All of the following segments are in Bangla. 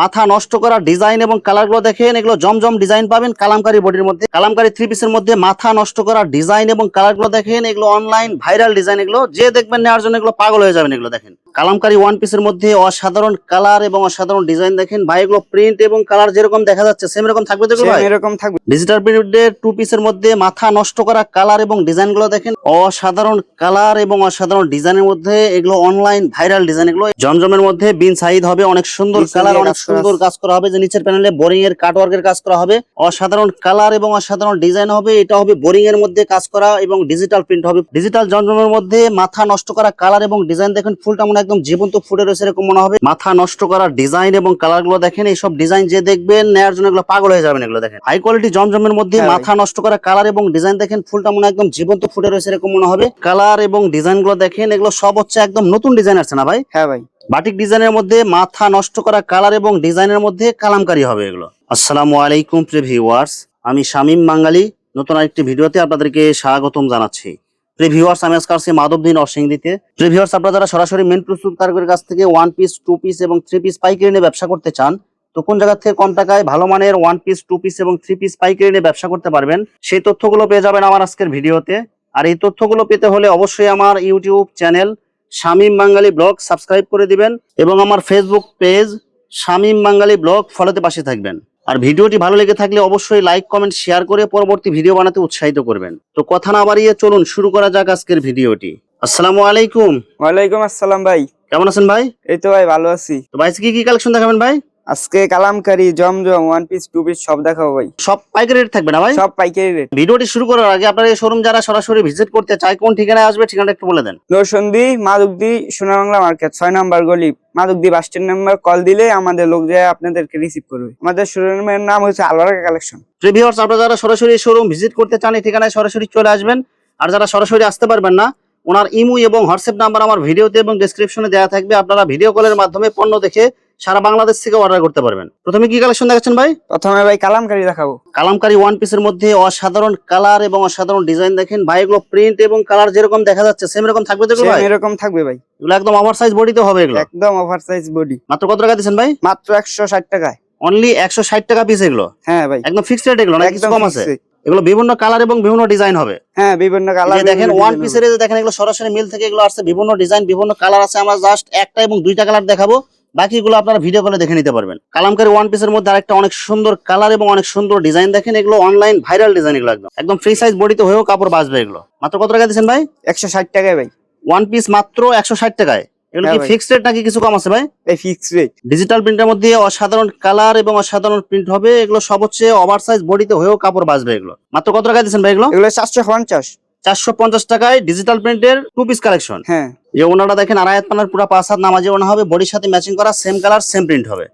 মাথা নষ্ট করা ডিজাইন এবং কালারগুলো দেখেন এগুলো জমজম ডিজাইন পাবেন কালামকারী বডির মধ্যে। কালামকারী থ্রি পিসের মধ্যে মাথা নষ্ট করা ডিজাইন এবং কালারগুলো দেখেন এগুলো অনলাইন ভাইরাল ডিজাইন এগুলো যে দেখবেন নেওয়ার জন্য এগুলো পাগল হয়ে যাবেন এগুলো দেখেন। কালামকারী ওয়ান পিসের মধ্যে অসাধারণ কালার এবং অসাধারণ ডিজাইন দেখেন। ভাই এগুলো প্রিন্ট এবং কালার যেরকম দেখা যাচ্ছে সেম এরকম থাকবে তো এরকম থাকবে। ডিজিটাল প্রিন্টের টু পিসের মধ্যে মাথা নষ্ট করা কালার এবং ডিজাইনগুলো দেখেন। অসাধারণ কালার এবং অসাধারণ ডিজাইনের মধ্যে এগুলো অনলাইন ভাইরাল ডিজাইন এগুলো। জমজমের মধ্যে বিন সাইড হবে অনেক সুন্দর কালার অনেক সুন্দর কাজ করা হবে যে নিচের প্যানেলে বোরিং এর কাট কাটওয়ার্কের কাজ করা হবে। অসাধারণ কালার এবং অসাধারণ ডিজাইন হবে এটা হবে বোরিং এর মধ্যে কাজ করা এবং ডিজিটাল প্রিন্ট হবে। ডিজিটাল জমজমের মধ্যে মাথা নষ্ট করা কালার এবং ডিজাইন দেখেন ফুলটা মনে একদম জীবন্ত ফুটে রয়েছে এরকম মনে হবে। মাথা নষ্ট করা ডিজাইন এবং কালারগুলো দেখেন এইসব ডিজাইন যে দেখবেন নেয়ার জন্য এগুলো পাগল হয়ে যাবেন এগুলো দেখেন। হাই কোয়ালিটি জমজমের মধ্যে হ্যাঁ মাথা নষ্ট করা কালার এবং ডিজাইন দেখেন ফুলটা মনে একদম জীবন্ত ফুটে রয়েছে এরকম মনে হবে। কালার এবং ডিজাইনগুলো দেখেন এগুলো সব হচ্ছে একদম নতুন ডিজাইন আছে না ভাই? হ্যাঁ ভাই। বাটিক ডিজাইনের মধ্যে মাথা নষ্ট করা কালার এবং ডিজাইনের মধ্যে কালামকারী হবে এগুলো। আসসালামু আলাইকুম প্রিয় ভিউয়ার্স, আমি শামীম বাঙালি। নতুন আরেকটি ভিডিওতে আপনাদেরকে স্বাগতম জানাচ্ছি। প্রিয় ভিউয়ার্স, আমি আজকে আসছি মাধবদিন অরসিংদিতে প্রিয় ভিউয়ার্স, আপনারা যারা সরাসরি মেন প্রস্তুতকারকের কাছ থেকে ওয়ান পিস টু পিস এবং থ্রি পিস পাইকারি নিয়ে ব্যবসা করতে চান, তো কোন জায়গা থেকে কম টাকায় ভালো মানের ওয়ান পিস টু পিস এবং থ্রি পিস পাইকারি নিয়ে ব্যবসা করতে পারবেন, সেই তথ্যগুলো পেয়ে যাবেন আমার আজকের ভিডিওতে। আর এই তথ্যগুলো পেতে হলে অবশ্যই আমার YouTube channel Shamim Bangali blog subscribe করে দিবেন এবং আমার Facebook page Shamim Bangali blog ফলোতে পাশে থাকবেন। আর ভিডিওটি ভালো লেগে থাকলে অবশ্যই লাইক কমেন্ট শেয়ার করে পরবর্তী ভিডিও বানাতে উৎসাহিত করবেন। তো কথা না বাড়িয়ে চলুন শুরু করা যাক আজকের ভিডিওটি। আসসালামু আলাইকুম। ওয়ালাইকুম আসসালাম ভাই। কেমন আছেন ভাই? এই তো ভাই ভালো আছি। তো ভাই কি কি কালেকশন দেখাবেন ভাই? আজকে কালামকারি জমজম ওয়ান পিস টু পিস সব দেখাবো ভাই। সব পাইকারি রেট থাকবে না ভাই? সব পাইকারি রেট ভিডিওটি শুরু করার আগে আপনার এই শোরুম যারা সরাসরি ভিজিট করতে চায় কোন ঠিকানায় আসবে ঠিকানাটা একটু বলে দেন। নরসন্দি মাদুকদি সোনাবাংলা মার্কেট ছয় নাম্বার গলি মাদুকদি বাস স্ট্যান্ড নাম্বার কল দিলে আমাদের লোক যায় আপনাদেরকে রিসিভ করবে। আমাদের শোরুমের নাম হচ্ছে আলবারা কালেকশন প্রিভিউয়ার্স আপনারা যারা সরাসরি শোরুম ভিজিট করতে চান এই ঠিকানায় সরাসরি চলে আসবেন। আর যারা সরাসরি আসতে পারবেন না ওনার ইমু এবং হোয়াটসঅ্যাপ নাম্বার আমার ভিডিওতে এবং ডেসক্রিপশনে দেওয়া থাকবে। আপনারা ভিডিও কলের মাধ্যমে পণ্য দেখে সারা বাংলাদেশ থেকে অর্ডার করতে পারবেন। প্রথমে কি কালেকশন দেখাচ্ছেন ভাই? প্রথমে ভাই কালামকারি দেখাবো। কালামকারী ওয়ান পিসের মধ্যে অসাধারণ কালার এবং অসাধারণ ডিজাইন দেখেন। ভাই এগুলো প্রিন্ট এবং কালার যেরকম দেখা যাচ্ছে সেম এরকম থাকবে তো ভাই? এরকম থাকবে ভাই। এগুলো একদম ওভার সাইজ বডিতে হবে এগুলো। একদম ওভার সাইজ বডি মাত্র কত টাকা দিচ্ছেন ভাই? মাত্র একশো ষাট টাকায়। অনলি একশো ষাট টাকা পিস এগুলো? হ্যাঁ ভাই। একদম ফিক্সড রেট এগুলো না কিছু কম আছে? এগুলো বিভিন্ন কালার এবং বিভিন্ন ডিজাইন হবে। হ্যাঁ বিভিন্ন কালার দেখেন ওয়ান পিসের দেখেন এগুলো সরাসরি মিল থেকে এগুলো আসছে বিভিন্ন ডিজাইন বিভিন্ন কালার আছে। আমরা জাস্ট একটা এবং দুইটা কালার দেখাবো। বাকিগুলো আপনারা ভিডিও কলে দেখে নিতে পারবেন। কালামকারী ওয়ান পিসের মধ্যে আরেকটা অনেক সুন্দর কালার এবং অনেক সুন্দর ডিজাইন দেখেন এগুলো অনলাইন ভাইরাল ডিজাইন এগুলো একদম। একদম ফ্রি সাইজ বডিতে হয়েও কাপড় বাঁচবে এগুলো। মাত্র কত টাকা দিচ্ছেন ভাই? একশো ষাট টাকায় ভাই। ওয়ান পিস মাত্র একশো ষাট টাকায়। এগুলো কি হ্যাঁ। ফিক্সড রেট নাকি কিছু কম আছে ভাই? এই রেট ডিজিটাল প্রিন্টের মধ্যে অসাধারণ কালার এবং অসাধারণ প্রিন্ট হবে। এগুলো সব হচ্ছে ওভার সাইজ বডিতে হয়েও কাপড় বাঁচবে এগুলো। মাত্র কত টাকা দিচ্ছেন ভাই এগুলো? এগুলো চারশো পঞ্চাশ। চারশো পঞ্চাশ টাকায় ডিজিটাল প্রিন্টের টু পিস কালেকশন হ্যাঁ। যে ওনারা দেখেন আড়াই পানার পুরো পাঁচ হাত নামাজে ওনা হবে বডির সাথে ম্যাচিং করা সেম কালার সেম প্রিন্ট হবে।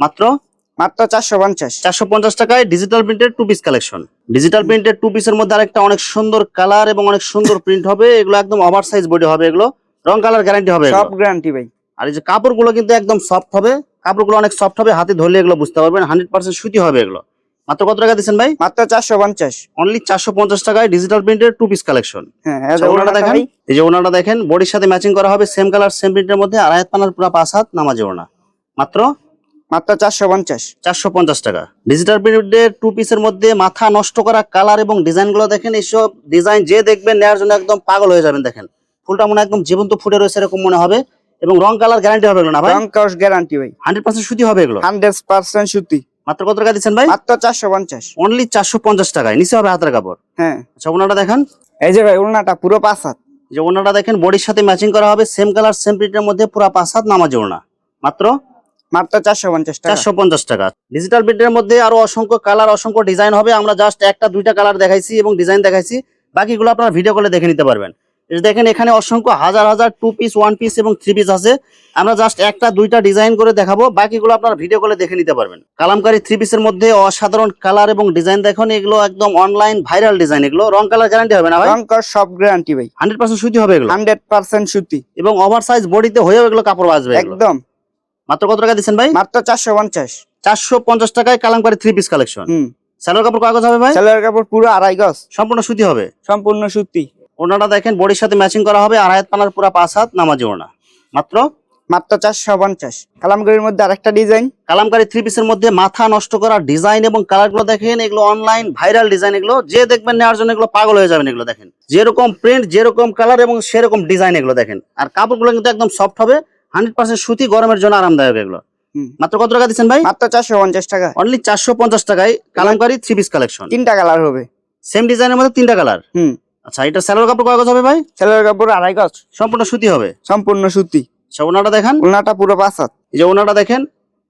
মাত্র? মাত্র চারশো পঞ্চাশ। চারশো পঞ্চাশ টাকায় ডিজিটাল প্রিন্টের টু পিস কালেকশন ডিজিটাল প্রিন্টের টু পিসের মধ্যে আরেকটা অনেক সুন্দর কালার এবং অনেক সুন্দর প্রিন্ট হবে এগুলো একদম ওভার সাইজ বডি হবে এগুলো। রং কালার গ্যারান্টি হবে সব গ্যারান্টি ভাই। আর এই যে কাপড়গুলো কিন্তু একদম সফট হবে কাপড়গুলো অনেক সফট হবে হাতে ধরলে এগুলো বুঝতে পারবেন হান্ড্রেড পার্সেন্ট সুতি হবে এগুলো। মাত্র কত টাকা দিচ্ছেন ভাই? মাত্র চারশো পঞ্চাশ। অনলি চারশো পঞ্চাশ টাকায় ডিজিটাল প্রিন্টের টু পিস কালেকশন হ্যাঁ ওনাটা দেখেন। এই যে ওনাটা দেখেন বডির সাথে ম্যাচিং করা হবে সেম কালার সেম প্রিন্টের মধ্যে আড়াই হাত পানার পুরো পাঁচ হাত নামাজে ওনা মাত্র? মাত্র চারশো পঞ্চাশ। চারশো পঞ্চাশ টাকা। ডিজিটাল প্রিন্টের টু পিসের মধ্যে মাথা নষ্ট করা কালার এবং ডিজাইনগুলো দেখেন এইসব ডিজাইন যে দেখবেন নেওয়ার জন্য একদম পাগল হয়ে যাবেন দেখেন। ফুলটা মনে একদম জীবন্ত ফুটে রয়েছে এরকম মনে হবে। এবং রং কালার গ্যারান্টি হবে না ভাই? রং কাউস গ্যারান্টি ভাই। হান্ড্রেড পার্সেন্ট সুতি হবে এগুলো। হান্ড্রেড পার্সেন্ট সুতি। মাত্র কত টাকা দিচ্ছেন ভাই? মাত্র চারশো পঞ্চাশ। অনলি চারশো পঞ্চাশ টাকায়। নিচে হবে হাতের কাপড়। হ্যাঁ। আচ্ছা ওনাটা দেখেন। এই যে ভাই ওনাটা পুরো পাঁচ হাত। যে ওনাটা দেখেন বডির সাথে ম্যাচিং করা হবে সেম কালার সেম প্রিন্টের মধ্যে পুরো পাঁচ হাত নামাজে ওনা মাত্র? মাত্র চারশো পঞ্চাশ টাকা। চারশো পঞ্চাশ টাকা। ডিজিটাল প্রিন্টের মধ্যে আরও অসংখ্য কালার অসংখ্য ডিজাইন হবে। আমরা জাস্ট একটা দুইটা কালার দেখাইছি এবং ডিজাইন দেখাইছি। বাকিগুলো আপনারা ভিডিও কলে দেখে নিতে পারবেন। দেখেন এখানে অসংখ্য হাজার হাজার টু পিস ওয়ান পিস এবং থ্রি পিস আছে। আমরা জাস্ট একটা দুইটা ডিজাইন করে দেখাবো। বাকিগুলো আপনারা ভিডিও কলে দেখে নিতে পারবেন। কালামকারী থ্রি পিসের মধ্যে অসাধারণ কালার এবং ডিজাইন দেখুন। এগুলো একদম অনলাইন ভাইরাল ডিজাইন এগুলো রং কালার গ্যারান্টি হবে না ভাই? রং কাউস সব গ্যারান্টি ভাই। হান্ড্রেড পার্সেন্ট সুতি হবে এগুলো? হান্ড্রেড পার্সেন্ট সুতি। এবং ওভার সাইজ বডিতে হয়েও এগুলো কাপড় এগুলো। একদম। মাত্র কত টাকা দিচ্ছেন ভাই? মাত্র চারশো পঞ্চাশ। চারশো পঞ্চাশ টাকায় কালামকারী থ্রি পিস কালেকশন হুম। স্যালোর কাপড় কাগজ হবে ভাই? ছেলের কাপড় পুরো আড়াই গজ। সম্পূর্ণ সুতি হবে? সম্পূর্ণ সুতি। ওনাটা দেখেন বডির সাথে ম্যাচিং করা হবে আড়াই হাত পানার পুরা পাঁচ হাত নামাজি ওনা। মাত্র? মাত্র চারশো পঞ্চাশ। কালামকারির মধ্যে আরেকটা ডিজাইন কালামকারী থ্রি পিসের মধ্যে মাথা নষ্ট করা ডিজাইন এবং কালারগুলো দেখেন এগুলো অনলাইন ভাইরাল ডিজাইন এগুলো যে দেখবেন নেওয়ার জন্য এগুলো পাগল হয়ে যাবেন এগুলো দেখেন। যেরকম প্রিন্ট যেরকম কালার এবং সেরকম ডিজাইন এগুলো দেখেন। আর কাপড়গুলো কিন্তু একদম সফট হবে হান্ড্রেড পার্সেন্ট সুতি গরমের জন্য আরামদায়ক এগুলো। মাত্র কত টাকা দিচ্ছেন ভাই? মাত্র চারশো পঞ্চাশ টাকা। অনলি চারশো পঞ্চাশ টাকায় কালামকারী থ্রি পিস কালেকশন তিনটা কালার হবে। সেম ডিজাইনের মধ্যে তিনটা কালার হুম। আচ্ছা এটা স্যালোর কাপড় কয় গজ হবে ভাই? ছেলের কাপড় আড়াই গজ। সম্পূর্ণ সুতি হবে? সম্পূর্ণ সুতি। আচ্ছা ওনাটা দেখান। উলনাটা পুরো পাঁচ হাত। এই যে ওনাটা দেখেন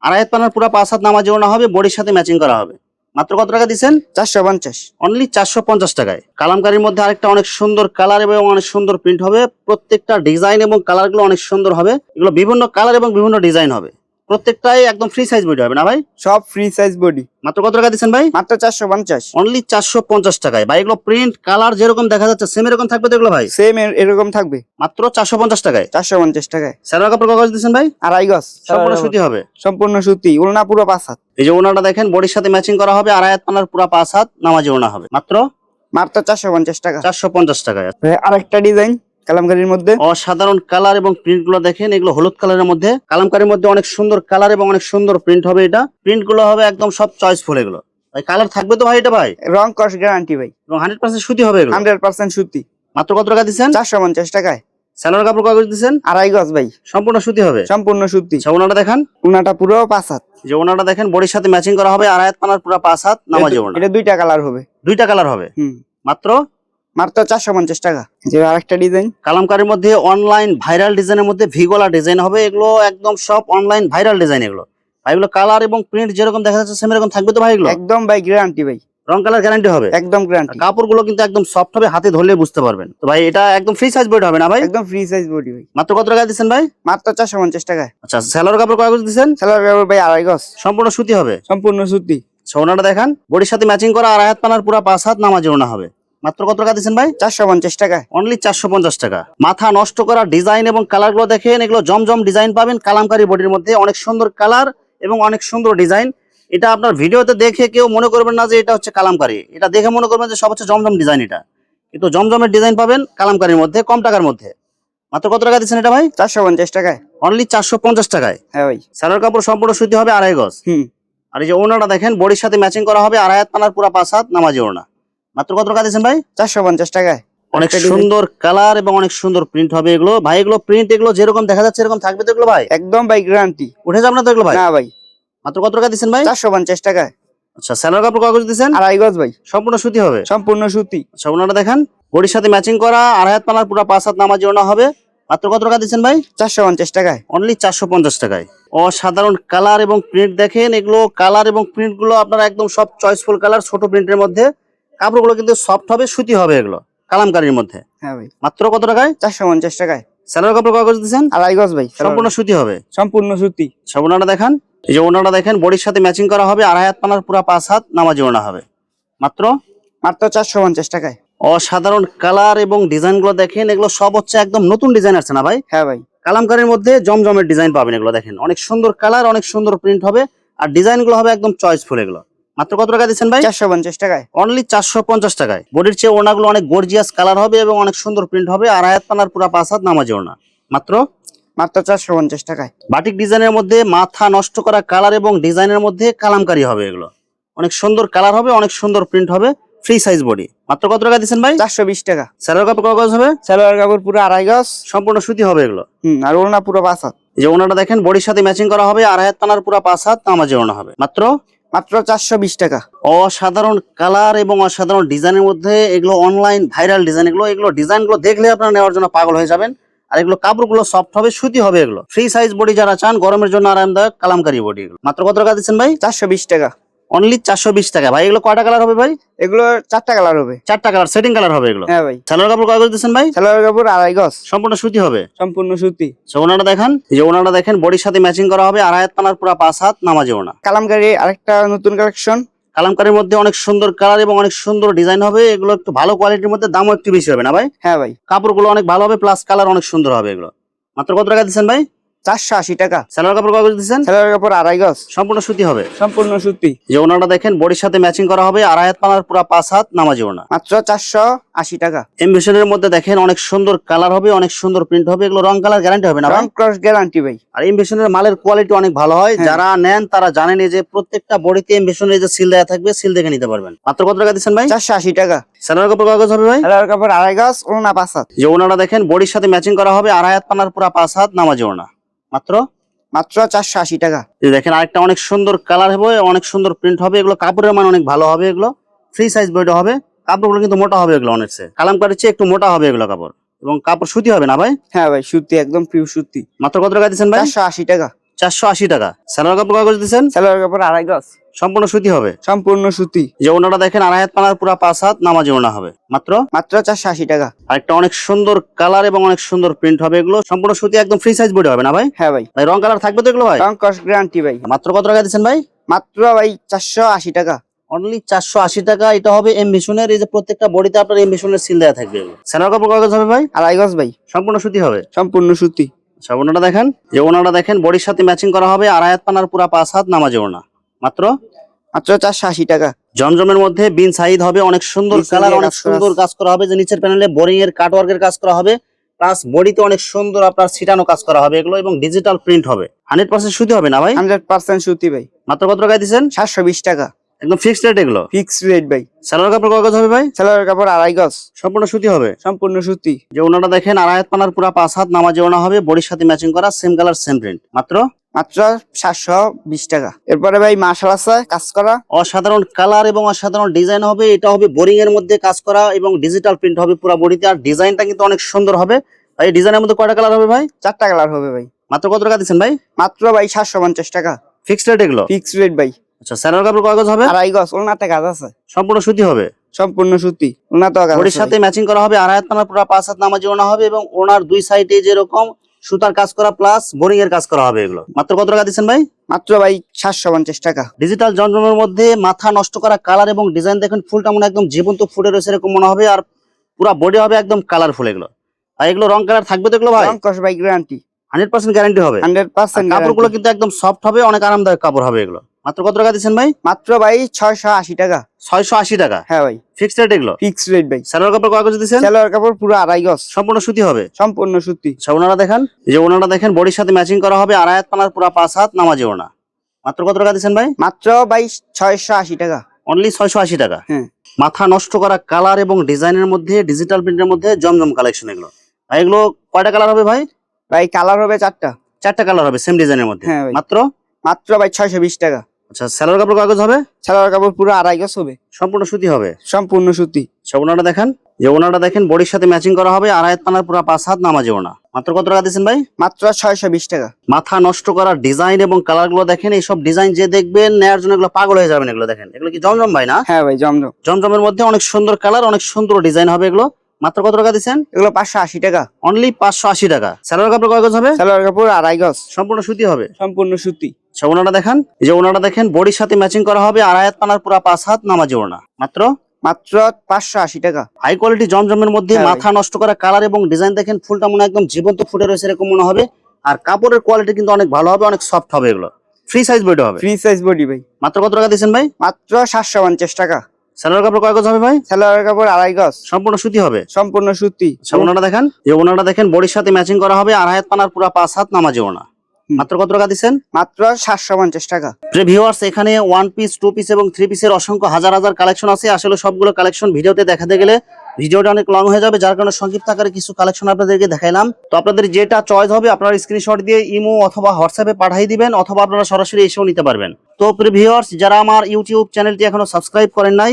আড়াই হাত পানার পুরো পাঁচ হাত নামাজি ওনা হবে বডির সাথে ম্যাচিং করা হবে। মাত্র কত টাকা দিচ্ছেন? চারশো পঞ্চাশ। অনলি চারশো পঞ্চাশ টাকায়। কালামকারির মধ্যে আরেকটা অনেক সুন্দর কালার এবং অনেক সুন্দর প্রিন্ট হবে। প্রত্যেকটা ডিজাইন এবং কালারগুলো অনেক সুন্দর হবে। এগুলো বিভিন্ন কালার এবং বিভিন্ন ডিজাইন হবে। প্রত্যেকটাই একদম ফ্রি সাইজ বডি হবে না ভাই? সব ফ্রি সাইজ বডি মাত্র কত টাকা দিচ্ছেন ভাই? মাত্র চারশো পঞ্চাশ। অনলি চারশো পঞ্চাশ টাকায়। ভাই এগুলো প্রিন্ট কালার যেরকম দেখা যাচ্ছে সেম এরকম থাকবে তো এগুলো ভাই? সেম এরকম থাকবে। মাত্র চারশো পঞ্চাশ টাকায়। চারশো পঞ্চাশ টাকায়। স্যালোয়ার কাপড় কাগজ দিচ্ছেন ভাই? আড়াই গজ। সম্পূর্ণ সুতি হবে। সম্পূর্ণ সুতি। উলনা পুরো পাঁচ হাত। এই যে ওনাটা দেখেন বডির সাথে ম্যাচিং করা হবে আড়াই হাত পানার পুরো পাঁচ হাত নামাজি ওনা হবে। মাত্র? মাত্র চারশো পঞ্চাশ টাকা। চারশো পঞ্চাশ টাকায়। আরেকটা ডিজাইন কালামকারির মধ্যে? অসাধারণ কালার এবং প্রিন্টগুলো দেখেন এগুলো হলুদ কালারের মধ্যে। কালামকারীর মধ্যে অনেক সুন্দর কালার এবং অনেক সুন্দর প্রিন্ট হবে এটা। প্রিন্টগুলো হবে একদম সব চয়েসফুল এগুলো। ভাই কালার থাকবে তো ভাই এটা ভাই? রং কস গ্যারান্টি ভাই। এবং হান্ড্রেড পার্সেন্ট সুতি হবে এগুলো? হান্ড্রেড পার্সেন্ট সুতি। মাত্র কত টাকা দিচ্ছেন? চারশো পঞ্চাশ টাকায়। স্যালোয়ার কাপড় কাগজ দিচ্ছেন? আড়াই গজ ভাই। সম্পূর্ণ সুতি হবে? সম্পূর্ণ সুতি। আচ্ছা ওনাটা দেখান। উনাটা পুরো পাঁচ হাত। যে ওনাটা দেখেন বডির সাথে ম্যাচিং করা হবে আড়াই হাত পানার পুরো পাঁচ হাত নামাজি ওনা এটা দুইটা কালার হবে। দুইটা কালার হবে? মাত্র মাত্র চারশো পঞ্চাশ টাকা। যে আরেকটা ডিজাইন কালামকারির মধ্যে অনলাইন ভাইরাল ডিজাইনের মধ্যে ভিগোলা ডিজাইন হবে। এগুলো একদম সব অনলাইন ভাইরাল ডিজাইন এগুলো। ভাই এগুলো কালার এবং প্রিন্ট যেরকম দেখা যাচ্ছে সেম এরকম থাকবে তো ভাই এগুলো? একদম ভাই গ্যারান্টি ভাই। রং কালার গ্যারান্টি হবে। একদম গ্যারান্টি কাপড়গুলো কিন্তু একদম সফট হবে হাতে ধরলে বুঝতে পারবেন। তো ভাই এটা একদম ফ্রি সাইজ বডি হবে না ভাই? একদম ফ্রি সাইজ বডি ভাই। মাত্র কত টাকা দিচ্ছেন ভাই? মাত্র চারশো পঞ্চাশ টাকায়। আচ্ছা স্যালোর কাপড় কাগজ দিচ্ছেন? সালোয়ার কাপড় ভাই আড়াই গজ। সম্পূর্ণ সুতি হবে? সম্পূর্ণ সুতি। সোনাটা দেখান। বডির সাথে ম্যাচিং করা আড়াই হাত পানার পুরো পাঁচ হাত নামাজ ওনা হবে। মাত্র কত টাকা দিচ্ছেন ভাই? চারশো পঞ্চাশ টাকায় অনলি চারশো পঞ্চাশ টাকা। মাথা নষ্ট করা ডিজাইন এবং কালারগুলো দেখেন এগুলো জমজম ডিজাইন পাবেন কালামকারী বডির মধ্যে। অনেক সুন্দর কালার এবং অনেক সুন্দর ডিজাইন এটা আপনার ভিডিওতে দেখে কেউ মনে করবেন না যে এটা হচ্ছে কালামকারী। এটা দেখে মনে করবেন যে সব হচ্ছে জমজম ডিজাইন এটা। কিন্তু জমজমের ডিজাইন পাবেন কালামকারীর মধ্যে কম টাকার মধ্যে। মাত্র কত টাকা দিচ্ছেন এটা ভাই? চারশো পঞ্চাশ টাকায়। অনলি চারশো পঞ্চাশ টাকায়। হ্যাঁ ভাই। স্যালোর কাপড় সম্পূর্ণ সুতি হবে আড়াই গজ। হুম। আর এই যে ওনাটা দেখেন বডির সাথে ম্যাচিং করা হবে আড়াই হাত পানার পুরা পাঁচ হাত নামাজি ওনা মাত্র কত টাকা দিয়েছেন ভাই? চারশো পঞ্চাশ টাকায়। অনেক সুন্দর কালার এবং অনেক সুন্দর প্রিন্ট হবে এগুলো। ভাই এগুলো প্রিন্ট এগুলো যেরকম দেখা যাচ্ছে এরকম থাকবে তো এগুলো ভাই? একদম ভাই গ্যারান্টি উঠে যাবে না তো এগুলো ভাই? না ভাই। মাত্র কত টাকা দিয়েছেন ভাই? চারশো পঞ্চাশ টাকায়। আচ্ছা স্যালোর কাপড় কাগজ দিচ্ছেন আড়াই গজ ভাই। সম্পূর্ণ সুতি হবে? সম্পূর্ণ সুতি। আচ্ছা ওনাটা দেখেন। বডির সাথে ম্যাচিং করা আড়াই হাত পালার পুরো পাঁচ হাত নামাজি ওনা হবে। মাত্র কত টাকা দিচ্ছেন ভাই? চারশো পঞ্চাশ টাকায়। অনলি চারশো পঞ্চাশ টাকায়। অসাধারণ কালার এবং প্রিন্ট দেখেন। এগুলো কালার এবং প্রিন্টগুলো আপনারা একদম সব চয়েসফুল কালার ছোট প্রিন্টের মধ্যে। কাপড়গুলো কিন্তু সফট হবে সুতি হবে এগুলো কালামকারির মধ্যে। হ্যাঁ ভাই। মাত্র কত টাকায়? চারশো পঞ্চাশ টাকায়। স্যালোর কাপড় কাগজ দিচ্ছেন? আড়াই গজ ভাই সম্পূর্ণ সুতি হবে? সম্পূর্ণ সুতি। সব ওনাটা দেখান। এই যে ওনাটা দেখেন বডির সাথে ম্যাচিং করা হবে আড়াই হাত পানার পুরা পাঁচ হাত নামাজি ওনা হবে। মাত্র? মাত্র চারশো পঞ্চাশ টাকায়। অসাধারণ কালার এবং ডিজাইনগুলো দেখেন এগুলো সব হচ্ছে একদম নতুন ডিজাইন আছে না ভাই? হ্যাঁ ভাই। কালামকারির মধ্যে জমজমের ডিজাইন পাবেন এগুলো দেখেন। অনেক সুন্দর কালার অনেক সুন্দর প্রিন্ট হবে আর ডিজাইনগুলো হবে একদম চয়েসফুল এগুলো। মাত্র কত টাকা দিচ্ছেন ভাই? চারশো পঞ্চাশ টাকায়। অনলি চারশো পঞ্চাশ টাকায়। বডির চেয়ে ওনাগুলো অনেক গর্জিয়াস কালার হবে এবং অনেক সুন্দর প্রিন্ট হবে আর আয়াত পানার পুরা পাঁচ হাত নামাজি ওনা মাত্র? মাত্র চারশো পঞ্চাশ টাকায়। বাটিক ডিজাইনের মধ্যে মাথা নষ্ট করা কালার এবং ডিজাইনের মধ্যে কালামকারি হবে এগুলো। অনেক সুন্দর কালার হবে অনেক সুন্দর প্রিন্ট হবে ফ্রি সাইজ বডি মাত্র কত টাকা দিচ্ছেন ভাই? চারশো বিশ টাকা। স্যালোর কাপড় কাগজ হবে? স্যালোয়ার কাপড় পুরো আড়াই গজ। সম্পূর্ণ সুতি হবে এগুলো। হুম আর ওড়না পুরো পাঁচ হাত। যে ওনাটা দেখেন বডির সাথে ম্যাচিং করা হবে আর হাত পানার পুরা পাঁচ হাত নামাজি ওনা হবে। মাত্র? মাত্র চারশো বিশ টাকা। অসাধারণ কালার এবং অসাধারণ ডিজাইনের মধ্যে এগুলো অনলাইন ভাইরাল ডিজাইন এগুলো এগুলো ডিজাইনগুলো দেখলে আপনারা নেওয়ার জন্য পাগল হয়ে যাবেন। আর এগুলো কাপড়গুলো সফট হবে সুতি হবে এগুলো। ফ্রি সাইজ বডি যারা চান গরমের জন্য আরামদায়ক কালামকারী বডি এগুলো। মাত্র কত টাকা দিচ্ছেন ভাই? চারশো বিশ টাকা। অনলি চারশো বিশ টাকা। ভাই এগুলো কয়টা কালার হবে ভাই? এগুলো চারটা কালার হবে। চারটা কালার সেটিং কালার হবে এগুলো? হ্যাঁ ভাই। সালোয়ার কাপড় কয় করে দিচ্ছেন ভাই? সালোয়ার কাপড় আড়াই গজ। সম্পূর্ণ সুতি হবে? সম্পূর্ণ সুতি। সো ওনাটা দেখেন। যে ওনাটা দেখেন বডির সাথে ম্যাচিং করা হবে আর হাত পানার পুরা পাঁচ হাত নামাজি ওনা। কালামকারি আরেকটা নতুন কালেকশন কালামকারীর মধ্যে অনেক সুন্দর কালার এবং অনেক সুন্দর ডিজাইন হবে। এগুলো একটু ভালো কোয়ালিটির মধ্যে দামও একটু বেশি হবে না ভাই? হ্যাঁ ভাই। কাপড়গুলো অনেক ভালো হবে প্লাস কালার অনেক সুন্দর হবে এগুলো। মাত্র কত টাকা দিচ্ছেন ভাই? চারশো আশি টাকা। সালোয়ার কাপড় কাগজ দিচ্ছেন? সেলোয়ার কাপড় আড়াই গজ। সম্পূর্ণ সুতি হবে? সম্পূর্ণ সুতি। যে ওনাটা দেখেন বডির সাথে ম্যাচিং করা হবে আড়াই হাত পানার পুরা পাঁচ হাত নামাজি ওনা। মাত্র চারশো আশি টাকা। এমবিশনের মধ্যে দেখেন অনেক সুন্দর কালার হবে অনেক সুন্দর প্রিন্ট হবে এগুলো রং কালার গ্যারান্টি হবে না রং ক্রস গ্যারান্টি ভাই। আর এমবিশনের মালের কোয়ালিটি অনেক ভালো হয় হ্যাঁ। যারা নেন তারা জানেন যে প্রত্যেকটা বডিতে এমবিশনের যে সিল দেওয়া থাকবে সিল দেখে নিতে পারবেন। মাত্র কত টাকা দিচ্ছেন ভাই? চারশো আশি টাকা। সালোয়ার কাপড় কাগজ হবে ভাই? সেলোয়ার কাপড় আড়াই গজ ওনা পাঁচ হাত। যে ওনাটা দেখেন বডির সাথে ম্যাচিং করা হবে আড়াই হাত পানার পুরা পাঁচ হাত নামাজি ওনা। মাত্র? মাত্র চারশো আশি টাকা। দেখেন আরেকটা অনেক সুন্দর কালার হবে অনেক সুন্দর প্রিন্ট হবে। এগুলো কাপড়ের মান অনেক ভালো হবে এগুলো। ফ্রি সাইজ বইটা হবে। কাপড়গুলো কিন্তু মোটা হবে এগুলো অনেক কালামকারের চেয়ে একটু মোটা হবে এগুলো কাপড়। এবং কাপড় সুতি হবে না ভাই? হ্যাঁ ভাই সুতি একদম পিউ সুতি। মাত্র কত টাকা দিচ্ছেন ভাই? চারশো আশি টাকা। চারশো আশি টাকা। স্যালোয়ার কাপড় কাগজ দিচ্ছেন স্যালোয়ার কাপড় আড়াই গজ। সম্পূর্ণ সুতি হবে? সম্পূর্ণ সুতি। যে ওনাটা দেখেন আড়াই হাত পানার পুরা পাঁচ হাত নামাজি ওনা হবে। মাত্র? মাত্র চারশো আশি টাকা। আরেকটা অনেক সুন্দর কালার এবং অনেক সুন্দর প্রিন্ট হবে এগুলো। সম্পূর্ণ সুতি একদম ফ্রি সাইজ বডি হবে না ভাই? হ্যাঁ ভাই। ভাই রং কালার থাকবে তো এগুলো ভাই? রং ক্রস গ্যারান্টি ভাই। মাত্র কত টাকা দিচ্ছেন ভাই? মাত্র ভাই চারশো আশি টাকা। অনলি চারশো আশি টাকা এটা হবে এম ভিশনের এই যে প্রত্যেকটা বডিতে আপনার এম ভিশনের সিল দেওয়া থাকবে স্যালোয়ার কাপড় কাগজ হবে ভাই? আড়াই গজ ভাই। সম্পূর্ণ সুতি হবে? সম্পূর্ণ সুতি। আচ্ছা ওনাটা দেখেন যে ওনাটা দেখেন বডির সাথে ম্যাচিং করা হবে আড়াই হাত পানার পুরা পাঁচ হাত নামাজে ওনা মাত্র? মাত্র চারশো আশি টাকা। জমজমের মধ্যে বিন সাইড হবে অনেক সুন্দর কালার অনেক সুন্দর কাজ করা হবে যে নিচের প্যানেলে বোরিং এর কাট ওয়ার্কের কাজ করা হবে প্লাস বডিতে অনেক সুন্দর আপনার ছিটানো কাজ করা হবে এগুলো এবং ডিজিটাল প্রিন্ট হবে। হান্ড্রেড পার্সেন্ট সুতি হবে না ভাই? হান্ড্রেড পার্সেন্ট সুতি ভাই। মাত্র কত টাকায় দিচ্ছেন? সাতশো বিশ টাকা। একদম ফিক্সড রেট এগুলো? ফিক্স রেট ভাই। সালোয়ার কাপড় কাগজ হবে ভাই? সেলোয়ার কাপড় আড়াই গজ। সম্পূর্ণ সুতি হবে? সম্পূর্ণ সুতি। যে ওনাটা দেখেন আড়াই হাত পানার পুরা পাঁচ হাত নামাজে ওনা হবে বডির সাথে ম্যাচিং করা সেম কালার সেম প্রিন্ট মাত্র? মাত্র সাতশো বিশ টাকা। এরপরে ভাই মার্শাল আছে কাজ করা। অসাধারণ কালার এবং অসাধারণ ডিজাইন হবে এটা হবে বোরিং এর মধ্যে কাজ করা এবং ডিজিটাল প্রিন্ট হবে পুরো বডিতে আর ডিজাইনটা কিন্তু অনেক সুন্দর হবে। ভাই এই ডিজাইনের মধ্যে কয়টা কালার হবে ভাই? চারটা কালার হবে ভাই। মাত্র কত টাকা দিচ্ছেন ভাই? মাত্র ভাই সাতশো পঞ্চাশ টাকা। ফিক্সড রেট এগুলো? ফিক্সড রেট ভাই। আচ্ছা স্যালোয়ার কাপড় কাগজ হবে? আড়াই গজ ওনাতে কাজ আছে। সম্পূর্ণ সুতি হবে? সম্পূর্ণ সুতি ওনাতে কাজ বডির সাথে ম্যাচিং করা হবে আড়াই হাত পুরো পাঁচ হাত নামাজে ওনা হবে এবং ওনার দুই সাইডে যেরকম সুতার কাজ করা প্লাস বোরিং এর কাজ করা হবে এগুলো। মাত্র কত টাকা দিচ্ছেন ভাই? মাত্র ভাই সাতশো পঞ্চাশ টাকা। ডিজিটাল জমজমের মধ্যে মাথা নষ্ট করা কালার এবং ডিজাইন দেখেন ফুলটা মনে একদম জীবন্ত ফুটে রয়েছে এরকম মনে হবে আর পুরো বডি হবে একদম কালারফুল এগুলো। আর এগুলো রং কালার থাকবে তো এগুলো ভাই? রং কস ভাই গ্যারান্টি হান্ড্রেড পার্সেন্ট গ্যারান্টি হবে। হান্ড্রেড পার্সেন্ট কাপড়গুলো কিন্তু একদম সফট হবে অনেক আরামদায়ক কাপড় হবে এগুলো। মাত্র কত টাকা দিচ্ছেন ভাই? মাত্র ভাই ছয়শো আশি টাকা। ছয়শো আশি টাকা? হ্যাঁ ভাই। ফিক্সড রেট এগুলো? ফিক্স রেট ভাই। সালোয়ার কাপড় কাগজ দিচ্ছেন? সেলোয়ার কাপড় পুরো আড়াই গজ। সম্পূর্ণ সুতি হবে? সম্পূর্ণ সুতি। আচ্ছা ওনারা দেখেন। যে ওনারা দেখেন বডির সাথে ম্যাচিং করা হবে আড়াই হাত পানার পুরো পাঁচ হাত নামাজে ওনা। মাত্র কত টাকা দিচ্ছেন ভাই? মাত্র ভাই ছয়শো আশি টাকা। অনলি ছয়শো আশি টাকা। হ্যাঁ। মাথা নষ্ট করা কালার এবং ডিজাইনের মধ্যে ডিজিটাল প্রিন্টের মধ্যে জমজম কালেকশন এগুলো। আর এগুলো কয়টা কালার হবে ভাই? ভাই কালার হবে চারটা। চারটা কালার হবে সেম ডিজাইনের মধ্যে? হ্যাঁ ভাই। মাত্র? মাত্র ভাই ছয়শো বিশ টাকা। আচ্ছা স্যালোয়ার কাপড় কাগজ হবে? সেলোয়ার কাপড় পুরো আড়াই গজ হবে। সম্পূর্ণ সুতি হবে? সম্পূর্ণ সুতি। আচ্ছা ওনাটা দেখেন। যে ওনাটা দেখেন বডির সাথে ম্যাচিং করা হবে আড়াই হাত পানার পুরো পাঁচ হাত নামাজে ওনা। মাত্র কত টাকা দিচ্ছেন ভাই? মাত্র ছয়শো বিশ টাকা। মাথা নষ্ট করার ডিজাইন এবং কালারগুলো দেখেন এইসব ডিজাইন যে দেখবেন নেয়ার জন্য এগুলো পাগল হয়ে যাবেন এগুলো দেখেন। এগুলো কি জমজম ভাই না? হ্যাঁ ভাই জমজম। জমজমের মধ্যে অনেক সুন্দর কালার অনেক সুন্দর ডিজাইন হবে এগুলো। মাত্র কত টাকা দিচ্ছেন? এগুলো পাঁচশো আশি টাকা। অনলি পাঁচশো আশি টাকা। স্যালোয়ার কাপড় কয় গজ হবে? সেলোয়ার কাপড় আড়াই গজ। সম্পূর্ণ সুতি হবে? সম্পূর্ণ সুতি। আচ্ছা ওনাটা দেখান। এই যে ওনাটা দেখেন বডির সাথে ম্যাচিং করা হবে আড়াই হাত পানার পুরা পাঁচ হাত নামাজে ওনা মাত্র? মাত্র পাঁচশো আশি টাকা। হাই কোয়ালিটি জমজমের মধ্যে হ্যাঁ। মাথা নষ্ট করা কালার এবং ডিজাইন দেখেন ফুলটা মনে হয় একদম জীবন্ত ফুটে রয়েছে এরকম মনে হবে। আর কাপড়ের কোয়ালিটি কিন্তু অনেক ভালো হবে অনেক সফট হবে এগুলো। ফ্রি সাইজ বইটা হবে। ফ্রি সাইজ বডি ভাই। মাত্র কত টাকা দিচ্ছেন ভাই? মাত্র সাতশো পঞ্চাশ টাকা। স্যালোয়ার কাপড় কয় গজ হবে ভাই? সেলোয়ার কাপড় আড়াই গজ। সম্পূর্ণ সুতি হবে? সম্পূর্ণ সুতি। ওনাটা দেখেন। যে ওনাটা দেখেন বডির সাথে ম্যাচিং করা হবে আড়াই হাত পানার পুরা পাঁচ হাত নামাজে ওনা। মাত্র কত টাকা দিচ্ছেন? মাত্র সাতশো পঞ্চাশ টাকা। প্রিয় ভিউয়ার্স এখানে ওয়ান পিস টু পিস এবং থ্রি পিসের অসংখ্য হাজার হাজার কালেকশন আছে। আসলে সবগুলো কালেকশন ভিডিওতে দেখাতে গেলে ভিডিওটা অনেক লং হয়ে যাবে। যার কারণে সংক্ষিপ্ত আকারে কিছু কালেকশন আপনাদেরকে দেখাইলাম। তো আপনাদের যেটা চয়েস হবে আপনারা স্ক্রিনশট দিয়ে ইমো অথবা হোয়াটসঅ্যাপে পাঠিয়ে দিবেন অথবা আপনারা সরাসরি এসেও নিতে পারবেন। তো প্রিয় ভিউয়ার্স যারা আমার ইউটিউব চ্যানেলটি এখনও সাবস্ক্রাইব করেন নাই